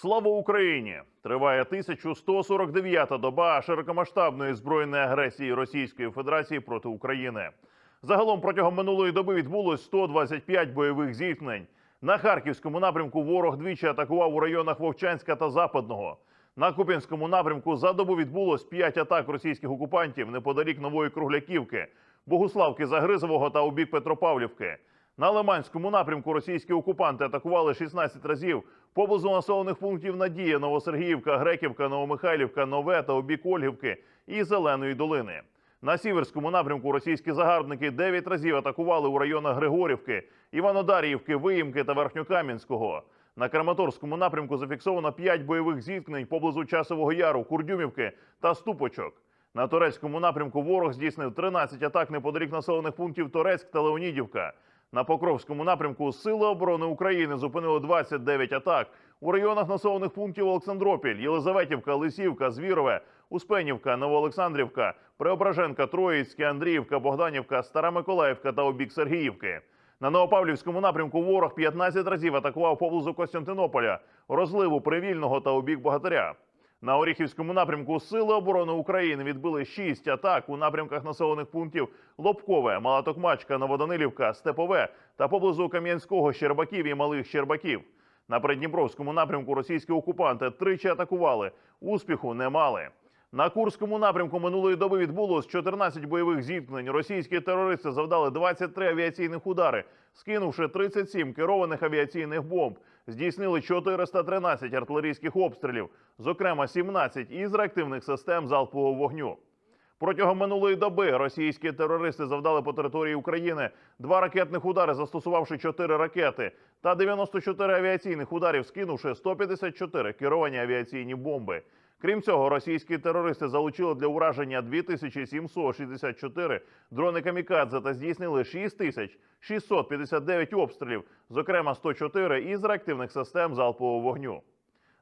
Слава Україні! Триває 1149-та доба широкомасштабної збройної агресії Російської Федерації проти України. Загалом протягом минулої доби відбулось 125 бойових зіткнень. На харківському напрямку ворог двічі атакував у районах Вовчанська та Западного. На Куп'янському напрямку за добу відбулось 5 атак російських окупантів неподалік нової Кругляківки, Богуславки Загризового та у бік Петропавлівки. На Лиманському напрямку російські окупанти атакували 16 разів поблизу населених пунктів Надія, Новосергіївка, Греківка, Новомихайлівка, Нове та у бік Ольгівки і Зеленої долини. На сіверському напрямку російські загарбники 9 разів атакували у районах Григорівки, Іванодаріївки, Виїмки та Верхньокам'янського. На Краматорському напрямку зафіксовано 5 бойових зіткнень поблизу Часового Яру, Курдюмівки та Ступочок. На турецькому напрямку ворог здійснив 13 атак неподалік населених пунктів Торецьк та Леонідівка. На Покровському напрямку Сили оборони України зупинили 29 атак у районах населених пунктів Олександропіль, Єлизаветівка, Лисівка, Звірове, Успенівка, Новоолександрівка, Преображенка, Троїцьке, Андріївка, Богданівка, Стара Миколаївка та обік Сергіївки. На Новопавлівському напрямку ворог 15 разів атакував поблизу Костянтинополя, розливу Привільного та обік Богатиря. На Оріхівському напрямку Сили оборони України відбили шість атак у напрямках населених пунктів Лобкове, Малатокмачка, Новоданилівка, Степове та поблизу Кам'янського, Щербаків і Малих Щербаків. На Придніпровському напрямку російські окупанти тричі атакували. Успіху не мали. На Курському напрямку минулої доби відбулось 14 бойових зіткнень. Російські терористи завдали 23 авіаційних удари, скинувши 37 керованих авіаційних бомб. Здійснили 413 артилерійських обстрілів, зокрема 17 із реактивних систем залпового вогню. Протягом минулої доби російські терористи завдали по території України два ракетних удари, застосувавши 4 ракети, та 94 авіаційних ударів, скинувши 154 керовані авіаційні бомби. Крім цього, російські терористи залучили для ураження 2764 дрони камікадзе та здійснили 6659 обстрілів, зокрема 104 із реактивних систем залпового вогню.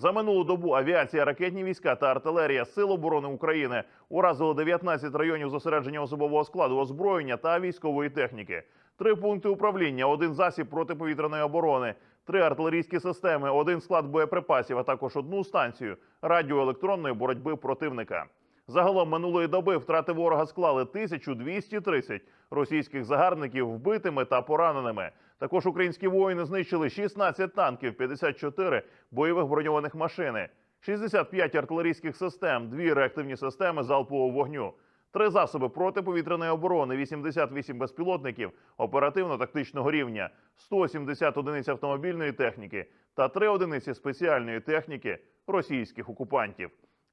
За минулу добу авіація, ракетні війська та артилерія Сил оборони України уразили 19 районів зосередження особового складу, озброєння та військової техніки, три пункти управління, один засіб протиповітряної оборони, три артилерійські системи, один склад боєприпасів, а також одну станцію радіоелектронної боротьби противника. Загалом минулої доби втрати ворога склали 1230 російських загарбників вбитими та пораненими. Також українські воїни знищили 16 танків, 54 бойових броньованих машини, 65 артилерійських систем, дві реактивні системи залпового вогню, три засоби протиповітряної оборони, 88 безпілотників оперативно-тактичного рівня, 170 одиниць автомобільної техніки та три одиниці спеціальної техніки російських окупантів.